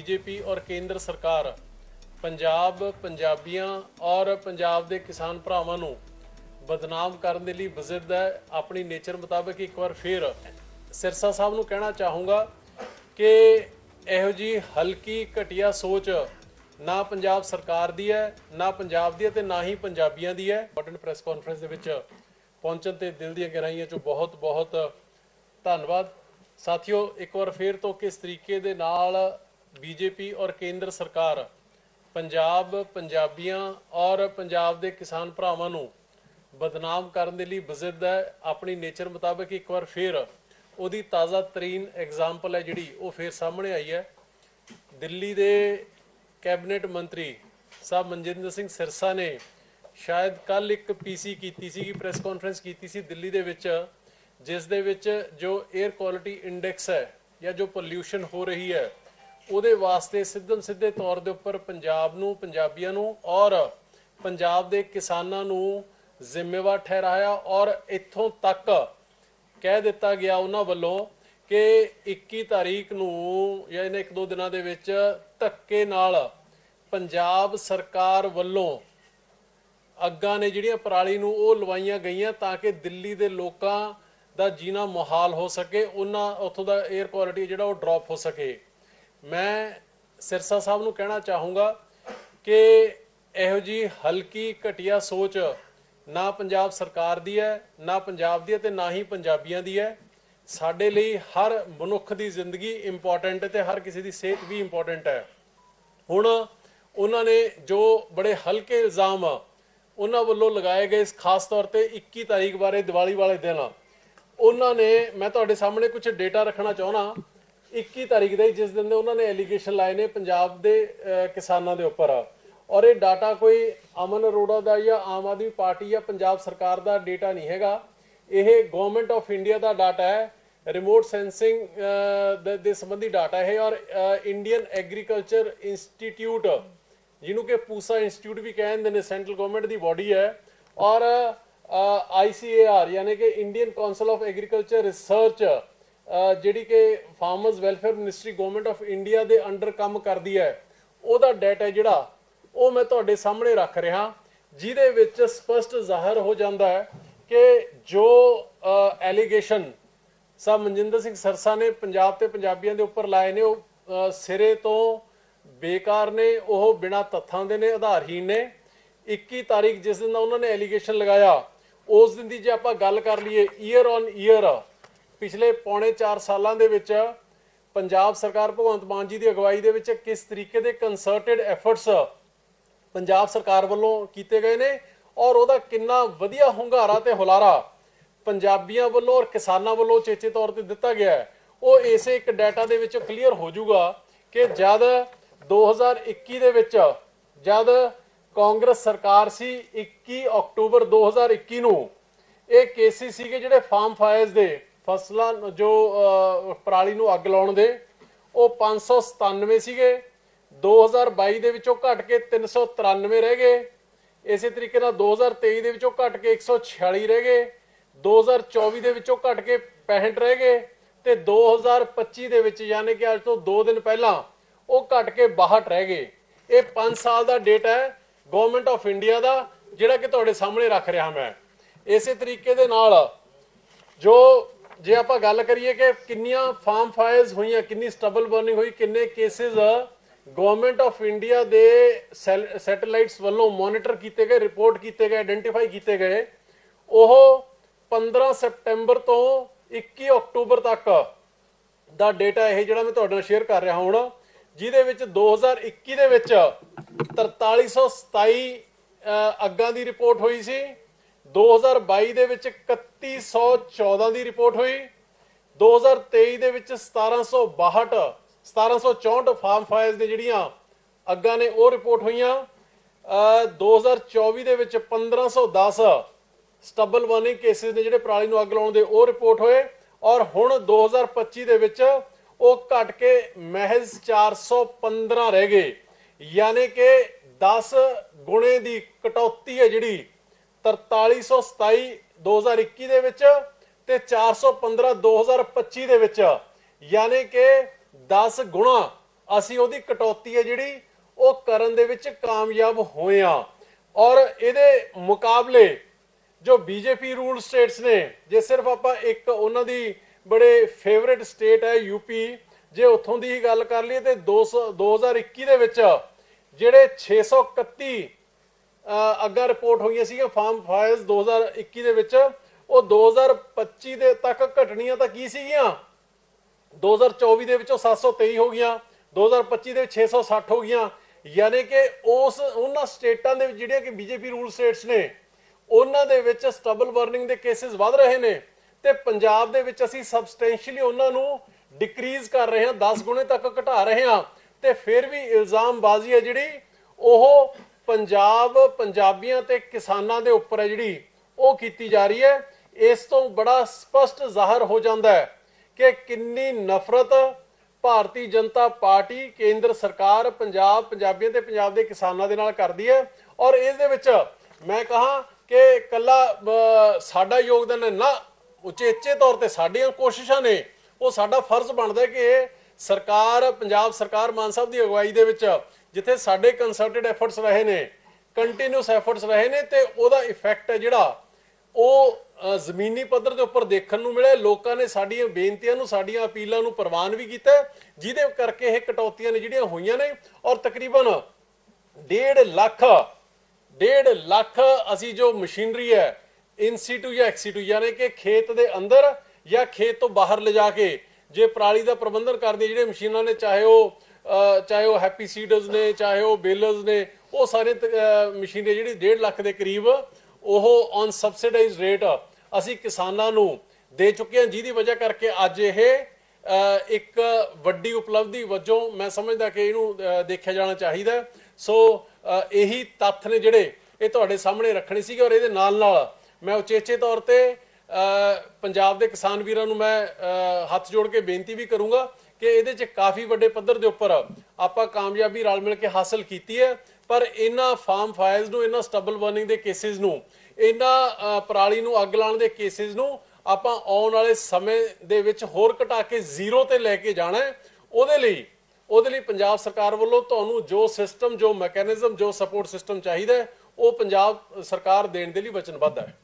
BJP ਔਰ ਕੇਂਦਰ ਸਰਕਾਰ ਪੰਜਾਬ, ਪੰਜਾਬੀਆਂ ਔਰ ਪੰਜਾਬ ਦੇ ਕਿਸਾਨ ਭਰਾਵਾਂ ਨੂੰ ਬਦਨਾਮ ਕਰਨ ਦੇ ਲਈ ਵਜ਼ਿਦ ਹੈ। ਆਪਣੀ ਨੇਚਰ ਮੁਤਾਬਕ ਇੱਕ ਵਾਰ ਫੇਰ ਸਿਰਸਾ ਸਾਹਿਬ ਨੂੰ ਕਹਿਣਾ ਚਾਹੂੰਗਾ ਕਿ ਇਹੋ ਜੀ ਹਲਕੀ ਘਟੀਆ ਸੋਚ ਨਾ ਪੰਜਾਬ ਸਰਕਾਰ ਦੀ ਹੈ, ਨਾ ਪੰਜਾਬ ਦੀ ਹੈ ਤੇ ਨਾ ਹੀ ਪੰਜਾਬੀਆਂ ਦੀ ਹੈ। ਇੰਪੋਰਟੈਂਟ ਪ੍ਰੈਸ ਕਾਨਫਰੰਸ ਦੇ ਵਿੱਚ ਪਹੁੰਚਣ ਤੇ ਦਿਲ ਦੀਆਂ ਗਹਿਰਾਈਆਂ ਚੋਂ ਬਹੁਤ ਬਹੁਤ ਧੰਨਵਾਦ। ਸਾਥੀਓ, ਇੱਕ ਵਾਰ ਫੇਰ ਤੋਂ ਕਿਸ ਤਰੀਕੇ ਦੇ ਨਾਲ ਬੀਜੇਪੀ ਔਰ ਕੇਂਦਰ ਸਰਕਾਰ ਪੰਜਾਬ ਪੰਜਾਬੀਆਂ ਔਰ ਪੰਜਾਬ ਦੇ ਕਿਸਾਨ ਭਰਾਵਾਂ ਨੂੰ ਬਦਨਾਮ ਕਰਨ ਦੇ ਲਈ ਵਜ਼ਿਦ ਹੈ। ਆਪਣੀ ਨੇਚਰ ਮੁਤਾਬਕ ਇੱਕ ਵਾਰ ਫੇਰ ਉਹਦੀ ਤਾਜ਼ਾ ਤਰੀਨ ਐਗਜ਼ਾਮਪਲ ਹੈ ਜਿਹੜੀ ਉਹ ਫੇਰ ਸਾਹਮਣੇ ਆਈ ਹੈ। ਦਿੱਲੀ ਦੇ ਕੈਬਨਿਟ ਮੰਤਰੀ ਸਾਹਿਬ ਮਨਜਿੰਦਰ ਸਿੰਘ ਸਿਰਸਾ ਨੇ ਸ਼ਾਇਦ ਕੱਲ ਇੱਕ ਪੀਸੀ ਕੀਤੀ ਸੀਗੀ ਪ੍ਰੈਸ ਕਾਨਫਰੰਸ ਕੀਤੀ ਸੀ ਦਿੱਲੀ ਦੇ ਵਿੱਚ, ਜਿਸ ਦੇ ਵਿੱਚ ਜੋ 에ਅਰ ਕੁਆਲਿਟੀ ਇੰਡੈਕਸ ਹੈ ਜਾਂ ਜੋ ਪੋਲਿਊਸ਼ਨ ਹੋ ਰਹੀ ਹੈ ਉਹਦੇ ਵਾਸਤੇ ਸਿੱਧਮ ਸਿੱਧੇ ਤੌਰ ਦੇ ਉੱਪਰ ਪੰਜਾਬ ਨੂੰ, ਪੰਜਾਬੀਆਂ ਨੂੰ ਔਰ ਪੰਜਾਬ ਦੇ ਕਿਸਾਨਾਂ ਨੂੰ ਜ਼ਿੰਮੇਵਾਰ ਠਹਿਰਾਇਆ ਔਰ ਇੱਥੋਂ ਤੱਕ ਕਹਿ ਦਿੱਤਾ ਗਿਆ ਉਹਨਾਂ ਵੱਲੋਂ ਕਿ 21 ਤਾਰੀਖ ਨੂੰ ਜਾਂ ਇਹਨਾਂ ਇੱਕ ਦੋ ਦਿਨਾਂ ਦੇ ਵਿੱਚ ਧੱਕੇ ਨਾਲ ਪੰਜਾਬ ਸਰਕਾਰ ਵੱਲੋਂ ਅੱਗਾਂ ਨੇ ਜਿਹੜੀਆਂ ਪਰਾਲੀ ਨੂੰ ਉਹ ਲਵਾਈਆਂ ਗਈਆਂ ਤਾਂ ਕਿ ਦਿੱਲੀ ਦੇ ਲੋਕਾਂ ਦਾ ਜੀਣਾ ਮੁਹਾਲ ਹੋ ਸਕੇ, ਉਹਨਾਂ ਉੱਥੋਂ ਦਾ 에ਅਰ ਕੁਆਲਿਟੀ ਜਿਹੜਾ ਉਹ ਡ੍ਰੌਪ ਹੋ ਸਕੇ। ਮੈਂ ਸਿਰਸਾ ਸਾਹਿਬ ਨੂੰ ਕਹਿਣਾ ਚਾਹੂੰਗਾ ਕਿ ਇਹੋ ਜੀ ਹਲਕੀ ਘਟੀਆ ਸੋਚ ਨਾ ਪੰਜਾਬ ਸਰਕਾਰ ਦੀ ਹੈ, ਨਾ ਪੰਜਾਬ ਦੀ ਹੈ ਤੇ ਨਾ ਹੀ ਪੰਜਾਬੀਆਂ ਦੀ ਹੈ। ਸਾਡੇ ਲਈ ਹਰ ਮਨੁੱਖ ਦੀ ਜ਼ਿੰਦਗੀ ਇੰਪੋਰਟੈਂਟ ਹੈ ਤੇ ਹਰ ਕਿਸੇ ਦੀ ਸਿਹਤ ਵੀ ਇੰਪੋਰਟੈਂਟ ਹੈ। ਹੁਣ ਉਹਨਾਂ ਨੇ ਜੋ ਬੜੇ ਹਲਕੇ ਇਲਜ਼ਾਮ ਉਹਨਾਂ ਵੱਲੋਂ ਲਗਾਏ ਗਏ ਇਸ ਖਾਸ ਤੌਰ ਤੇ 21 ਤਾਰੀਖ ਬਾਰੇ ਦੀਵਾਲੀ ਵਾਲੇ ਦਿਨ, ਉਹਨਾਂ ਨੇ, ਮੈਂ ਤੁਹਾਡੇ ਸਾਹਮਣੇ ਕੁਝ ਡੇਟਾ ਰੱਖਣਾ ਚਾਹਣਾ 21 ਤਾਰੀਖ ਦਾ ਹੀ, ਜਿਸ ਦਿਨ ਦੇ ਉਹਨਾਂ ਨੇ ਐਲੀਗੇਸ਼ਨ ਲਾਏ ਨੇ ਪੰਜਾਬ ਦੇ ਕਿਸਾਨਾਂ ਦੇ ਉੱਪਰ। ਔਰ ਇਹ ਡਾਟਾ ਕੋਈ ਅਮਨ ਅਰੋੜਾ ਦਾ ਜਾਂ ਆਮ ਆਦਮੀ ਪਾਰਟੀ ਜਾਂ ਪੰਜਾਬ ਸਰਕਾਰ ਦਾ ਡੇਟਾ ਨਹੀਂ ਹੈਗਾ। ਇਹ ਗਵਰਨਮੈਂਟ ਆਫ ਇੰਡੀਆ ਦਾ ਡਾਟਾ ਹੈ। ਰਿਮੋਟ ਸੈਂਸਿੰਗ ਦੇ ਦੇ ਸੰਬੰਧੀ ਡਾਟਾ ਹੈ ਔਰ ਇੰਡੀਅਨ ਐਗਰੀਕਲਚਰ ਇੰਸਟੀਚਿਊਟ ਜਿਹਨੂੰ ਕਿ ਪੂਸਾ ਇੰਸਟੀਚਿਊਟ ਵੀ ਕਹਿੰਦੇ ਨੇ ਸੈਂਟਰਲ ਗਵਰਨਮੈਂਟ ਦੀ ਬਾਡੀ ਹੈ। ਔਰ ਆਈਸੀਏਆਰ ਯਾਨੀ ਕਿ Indian council of agriculture research ਜਿਹੜੀ ਕਿ farmers welfare ministry government of India ਦੇ ਅੰਡਰ ਕੰਮ ਕਰਦੀ ਹੈ, ਉਹਦਾ ਡਾਟਾ ਜਿਹੜਾ, ਉਹ ਮੈਂ ਤੁਹਾਡੇ ਸਾਹਮਣੇ ਰੱਖ ਰਿਹਾ। ਜਿਹਦੇ ਵਿੱਚ ਸਪਸ਼ਟ ਜ਼ਾਹਰ ਹੋ ਜਾਂਦਾ ਹੈ ਕਿ ਜੋ ਐਲੀਗੇਸ਼ਨ ਸਾਹਿਬ ਮਨਜਿੰਦਰ ਸਿੰਘ ਸਰਸਾ ਨੇ ਪੰਜਾਬ ਤੇ ਪੰਜਾਬੀਆਂ ਦੇ ਉੱਪਰ ਲਾਏ ਨੇ, ਉਹ ਸਿਰੇ ਤੋਂ ਬੇਕਾਰ ਨੇ, ਉਹ ਬਿਨਾਂ ਤੱਥਾਂ ਦੇ ਨੇ, ਆਧਾਰਹੀਣ ਨੇ। 21 ਤਾਰੀਖ ਜਿਸ ਦਿਨ ਦਾ ਉਹਨਾਂ ਨੇ ਐਲੀਗੇਸ਼ਨ ਲਗਾਇਆ, ਉਸ ਦਿਨ ਦੀ ਜੇ ਆਪਾਂ ਗੱਲ ਕਰ ਲਈਏ ਈਅਰ ਔਨ ਈਅਰ ਪਿਛਲੇ ਪੌਣੇ 4 ਸਾਲਾਂ ਦੇ ਵਿੱਚ ਪੰਜਾਬ ਸਰਕਾਰ ਭਗਵੰਤ ਮਾਨ ਜੀ ਦੀ ਅਗਵਾਈ ਦੇ ਵਿੱਚ ਕਿਸ ਤਰੀਕੇ ਦੇ ਕੰਸਰਟਡ ਐਫਰਟਸ ਪੰਜਾਬ ਸਰਕਾਰ ਵੱਲੋਂ ਕੀਤੇ ਗਏ ਨੇ ਔਰ ਉਹਦਾ ਕਿੰਨਾ ਵਧੀਆ ਹੁੰਗਾਰਾ ਤੇ ਹੁਲਾਰਾ ਪੰਜਾਬੀਆਂ ਵੱਲੋਂ ਔਰ ਕਿਸਾਨਾਂ ਵੱਲੋਂ ਚੇਚੇ ਤੌਰ ਤੇ ਦਿੱਤਾ ਗਿਆ ਹੈ, ਉਹ ਇਸੇ ਇੱਕ ਡਾਟਾ ਦੇ ਵਿੱਚ ਕਲੀਅਰ ਹੋ ਜਾਊਗਾ ਕਿ ਜਦ 2021 ਦੇ ਵਿੱਚ ਜਦ ਕਾਂਗਰਸ ਸਰਕਾਰ ਸੀ 21 ਅਕਤੂਬਰ 2021 ਨੂੰ, ਇਹ ਕੇਸਿਸ ਸੀਗੇ ਜਿਹੜੇ ਫਾਰਮ ਫਾਇਰਸ ਦੇ ਫਸਲਾਂ ਜੋ ਪਰਾਲੀ ਨੂੰ ਅੱਗ ਲਾਉਣ ਦੇ, ਉਹ 597 ਸੀਗੇ। 2022 ਦੇ ਵਿੱਚੋਂ ਘਟ ਕੇ 393 ਰਹਿ ਗਏ। ਇਸੇ ਤਰੀਕੇ ਨਾਲ 2023 ਦੇ ਵਿੱਚੋਂ ਘਟ ਕੇ 146 ਰਹਿ ਗਏ। 2024 ਦੇ ਵਿੱਚੋਂ ਘਟ ਕੇ 65 ਰਹਿ ਗਏ ਤੇ 2025 ਦੇ ਵਿੱਚ ਯਾਨੀ ਕਿ ਅੱਜ ਤੋਂ 2 ਦਿਨ ਪਹਿਲਾਂ ਉਹ ਘਟ ਕੇ 62 ਰਹਿ ਗਏ। ਇਹ 5 ਸਾਲ ਦਾ ਡੇਟਾ ਹੈ ਗਵਰਨਮੈਂਟ ਆਫ ਇੰਡੀਆ ਦਾ, ਜਿਹੜਾ ਕਿ ਤੁਹਾਡੇ ਸਾਹਮਣੇ ਰੱਖ ਰਿਹਾ ਮੈਂ। ਇਸੇ ਤਰੀਕੇ ਦੇ ਨਾਲ ਜੋ ਜੇ ਆਪਾਂ ਗੱਲ ਕਰੀਏ ਕਿ ਕਿੰਨੀਆਂ ਫਾਰਮ ਫਾਇਰਸ ਹੋਈਆਂ ਕਿੰਨੀ ਸਟਬਲ ਬਰਨਿੰਗ ਹੋਈ ਕਿੰਨੇ ਕੇਸਿਸ ਗਵਰਨਮੈਂਟ ਆਫ ਇੰਡੀਆ ਦੇ ਸੈਟੇਲਾਈਟਸ ਵੱਲੋਂ ਮੋਨੀਟਰ ਕੀਤੇ ਗਏ ਰਿਪੋਰਟ ਕੀਤੇ ਗਏ ਆਇਡੈਂਟੀਫਾਈ ਕੀਤੇ ਗਏ ਉਹ 15 ਸਪਟੈਂਬਰ ਤੋਂ 21 ਅਕਤੂਬਰ ਤੱਕ ਦਾ ਡੇਟਾ ਇਹ ਜਿਹੜਾ ਮੈਂ ਤੁਹਾਡੇ ਨਾਲ ਸ਼ੇਅਰ ਕਰ ਰਿਹਾ ਹੁਣ ਜਿਹਦੇ ਵਿੱਚ 2021 ਦੇ ਵਿੱਚ 4327 ਅਹ, ਅੱਗਾਂ ਦੀ ਰਿਪੋਰਟ ਹੋਈ ਸੀ 2022 ਦੇ ਵਿੱਚ 3114 ਦੀ ਰਿਪੋਰਟ ਹੋਈ। 2023 ਦੇ ਵਿੱਚ 1762 1764 ਫਾਰਮ ਫਾਇਰਸ ਦੇ ਜਿਹੜੀਆਂ ਅੱਗਾਂ ਨੇ ਉਹ ਰਿਪੋਰਟ ਹੋਈਆਂ। ਅਹ 2024 ਦੇ ਵਿੱਚ 1510 ਸਟਬਲ ਵਾਰਨਿੰਗ ਕੇਸਿਸ ਨੇ ਜਿਹੜੇ ਪਰਾਲੀ ਨੂੰ ਅੱਗ ਲਾਉਣ ਦੇ ਉਹ ਰਿਪੋਰਟ ਹੋਏ। ਔਰ ਹੁਣ 2025 ਦੇ ਵਿੱਚ ਉਹ ਘਟ ਕੇ ਮਹਿਜ਼ 415 ਰਹਿ ਗਏ। ਯਾਨੀ ਕਿ 10 ਗੁਣੇ ਦੀ ਕਟੌਤੀ ਹੈ ਜਿਹੜੀ 4327 2021 ਦੇ ਵਿੱਚ ਤੇ 415 2025 ਦੇ ਵਿੱਚ। ਯਾਨੀ ਕਿ 10 ਗੁਣਾ ਅਸੀਂ ਉਹਦੀ ਕਟੌਤੀ ਹੈ ਜਿਹੜੀ ਉਹ ਕਰਨ ਦੇ ਵਿੱਚ ਕਾਮਯਾਬ ਹੋਏ ਆ ਔਰ ਇਹਦੇ ਮੁਕਾਬਲੇ ਜੋ ਬੀਜੇਪੀ ਰੂਲ ਸਟੇਟਸ ਨੇ, ਜੇ ਸਿਰਫ ਆਪਾਂ ਇੱਕ ਉਹਨਾਂ ਦੀ ਬੜੇ ਫੇਵਰਿਟ ਸਟੇਟ ਹੈ ਯੂਪੀ ਜੇ ਉੱਥੋਂ ਦੀ ਹੀ ਗੱਲ ਕਰ ਲਈਏ ਤੇ 200 2021 ਦੇ ਵਿੱਚ ਜਿਹੜੇ 631 ਅਹ ਅੱਗਾ ਰਿਪੋਰਟ ਹੋਈਆਂ ਸੀਗੀਆਂ ਫਾਰਮ ਫਾਇਰਸ 2021 ਦੇ ਵਿੱਚ। ਉਹ 2025 ਦੇ ਤੱਕ ਘਟਣੀਆਂ ਤਾਂ ਕੀ ਸੀਗੀਆਂ? 2024 ਦੇ ਵਿੱਚੋਂ 723 ਹੋ ਗਈਆਂ। 2025 ਦੇ ਵਿੱਚ 660 ਹੋ ਗਈਆਂ। ਯਾਨੀ ਕਿ ਉਸ ਉਹਨਾਂ ਸਟੇਟਾਂ ਦੇ ਵਿੱਚ ਜਿਹੜੀਆਂ ਕਿ ਬੀਜੇਪੀ ਰੂਲ ਸਟੇਟਸ ਨੇ, ਉਹਨਾਂ ਦੇ ਵਿੱਚ ਸਟਬਲ ਬਰਨਿੰਗ ਦੇ ਕੇਸਿਸ ਵੱਧ ਰਹੇ ਨੇ ਤੇ ਪੰਜਾਬ ਦੇ ਵਿੱਚ ਅਸੀਂ ਸਬਸਟੈਂਸ਼ੀਅਲੀ ਉਹਨਾਂ ਨੂੰ ਡਿਕਰੀਜ਼ ਕਰ ਰਹੇ ਹਾਂ 10 ਗੁਣੇ ਤੱਕ ਘਟਾ ਰਹੇ ਹਾਂ। ਤੇ ਫਿਰ ਵੀ ਇਲਜ਼ਾਮਬਾਜ਼ੀ ਹੈ ਜਿਹੜੀ, ਉਹ ਪੰਜਾਬ ਪੰਜਾਬੀਆਂ ਤੇ ਕਿਸਾਨਾਂ ਦੇ ਉੱਪਰ ਹੈ ਜਿਹੜੀ ਉਹ ਕੀਤੀ ਜਾ ਰਹੀ ਹੈ। ਇਸ ਤੋਂ ਬੜਾ ਸਪਸ਼ਟ ਜ਼ਾਹਰ ਹੋ ਜਾਂਦਾ ਹੈ ਕਿ ਕਿੰਨੀ ਨਫ਼ਰਤ ਭਾਰਤੀ ਜਨਤਾ ਪਾਰਟੀ, ਕੇਂਦਰ ਸਰਕਾਰ ਪੰਜਾਬ, ਪੰਜਾਬੀਆਂ ਤੇ ਪੰਜਾਬ ਦੇ ਕਿਸਾਨਾਂ ਦੇ ਨਾਲ ਕਰਦੀ ਹੈ। ਔਰ ਇਸ ਦੇ ਵਿੱਚ ਮੈਂ ਕਹਾ ਕਿ ਕੱਲਾ ਸਾਡਾ ਯੋਗਦਾਨ ਨਾ ਉਚੇਚੇ ਤੌਰ ਤੇ ਸਾਡੀਆਂ ਕੋਸ਼ਿਸ਼ਾਂ ਨੇ, ਉਹ ਸਾਡਾ ਫਰਜ਼ ਬਣਦਾ ਕਿ ਸਰਕਾਰ, ਪੰਜਾਬ ਸਰਕਾਰ ਮਾਨ ਸਾਹਿਬ ਦੀ ਅਗਵਾਈ ਦੇ ਵਿੱਚ ਜਿੱਥੇ ਸਾਡੇ ਕੰਸਰਟਡ ਐਫਰਟਸ ਰਹੇ ਨੇ ਕੰਟੀਨਿਊਸ ਐਫਰਟਸ ਰਹੇ ਨੇ ਤੇ ਉਹਦਾ ਇਫੈਕਟ ਹੈ ਜਿਹੜਾ ਉਹ ਜ਼ਮੀਨੀ ਪੱਧਰ ਦੇ ਉੱਪਰ ਦੇਖਣ ਨੂੰ ਮਿਲਿਆ, ਲੋਕਾਂ ਨੇ ਸਾਡੀਆਂ ਬੇਨਤੀਆਂ ਨੂੰ, ਸਾਡੀਆਂ ਅਪੀਲਾਂ ਨੂੰ ਪ੍ਰਵਾਨ ਵੀ ਕੀਤਾ, ਜਿਹਦੇ ਕਰਕੇ ਇਹ ਕਟੌਤੀਆਂ ਨੇ ਜਿਹੜੀਆਂ ਹੋਈਆਂ ਨੇ ਔਰ ਤਕਰੀਬਨ 1.5 ਲੱਖ 1.5 ਲੱਖ ਅਸੀਂ ਜੋ ਮਸ਼ੀਨਰੀ ਹੈ, ਇਨ ਜਾਂ ਐਕਸੀਟੂ ਯਾਨੀ ਕਿ ਖੇਤ ਦੇ ਅੰਦਰ ਜਾਂ ਖੇਤ ਤੋਂ ਬਾਹਰ ਲਿਜਾ ਕੇ, ਜੇ ਪਰਾਲੀ ਦਾ ਪ੍ਰਬੰਧਨ ਕਰਦੇ ਜਿਹੜੇ ਮਸ਼ੀਨਾਂ ਨੇ, ਚਾਹੇ ਉਹ ਚਾਹੇ ਉਹ ਹੈਪੀ ਸੀਡਰਸ ਨੇ, ਚਾਹੇ ਉਹ ਬੇਲਰਸ ਨੇ, ਉਹ ਸਾਰੇ ਮਸ਼ੀਨਰੀ ਜਿਹੜੀ 1.5 ਲੱਖ ਦੇ ਕਰੀਬ ਉਹ ਔਨ ਸਬਸਿਡਾਈਜ਼ ਰੇਟ ਅਸੀਂ ਕਿਸਾਨਾਂ ਨੂੰ ਦੇ ਚੁੱਕੇ ਹਾਂ, ਜਿਹਦੀ ਵਜ੍ਹਾ ਕਰਕੇ ਅੱਜ ਇਹ ਇੱਕ ਵੱਡੀ ਉਪਲਬਧੀ ਵਜੋਂ ਮੈਂ ਸਮਝਦਾ ਕਿ ਇਹਨੂੰ ਦੇਖਿਆ ਜਾਣਾ ਚਾਹੀਦਾ। ਸੋ ਇਹੀ ਤੱਥ ਨੇ ਜਿਹੜੇ ਇਹ ਤੁਹਾਡੇ ਸਾਹਮਣੇ ਰੱਖਣੇ ਸੀਗੇ ਔਰ ਇਹਦੇ ਨਾਲ ਨਾਲ ਮੈਂ ਉਚੇਚੇ ਤੌਰ ਤੇ ਪੰਜਾਬ ਦੇ ਕਿਸਾਨ ਵੀਰਾਂ ਨੂੰ ਮੈਂ ਹੱਥ ਜੋੜ ਕੇ ਬੇਨਤੀ ਵੀ ਕਰੂੰਗਾ ਕਿ ਇਹਦੇ 'ਚ ਕਾਫੀ ਵੱਡੇ ਪੱਧਰ ਦੇ ਉੱਪਰ ਆਪਾਂ ਕਾਮਯਾਬੀ ਰਲ ਮਿਲ ਕੇ ਹਾਸਲ ਕੀਤੀ ਹੈ। ਪਰ ਇਹਨਾਂ ਫਾਰਮ ਫਾਇਰਸ ਨੂੰ, ਇਹਨਾਂ ਸਟਬਲ ਬਰਨਿੰਗ ਦੇ ਕੇਸਿਸ ਨੂੰ, ਇਹਨਾਂ ਪਰਾਲੀ ਨੂੰ ਅੱਗ ਲਾਉਣ ਦੇ ਕੇਸਿਸ ਨੂੰ ਆਪਾਂ ਆਉਣ ਵਾਲੇ ਸਮੇਂ ਦੇ ਵਿੱਚ ਹੋਰ ਘਟਾ ਕੇ ਜ਼ੀਰੋ ਤੇ ਲੈ ਕੇ ਜਾਣਾ ਹੈ। ਉਹਦੇ ਲਈ ਉਹਦੇ ਲਈ ਪੰਜਾਬ ਸਰਕਾਰ ਵੱਲੋਂ ਤੁਹਾਨੂੰ ਜੋ ਸਿਸਟਮ, ਜੋ ਮੈਕੈਨਿਜ਼ਮ, ਜੋ ਸਪੋਰਟ ਸਿਸਟਮ ਚਾਹੀਦਾ ਉਹ ਪੰਜਾਬ ਸਰਕਾਰ ਦੇਣ ਦੇ ਲਈ ਵਚਨਬੱਧ ਹੈ।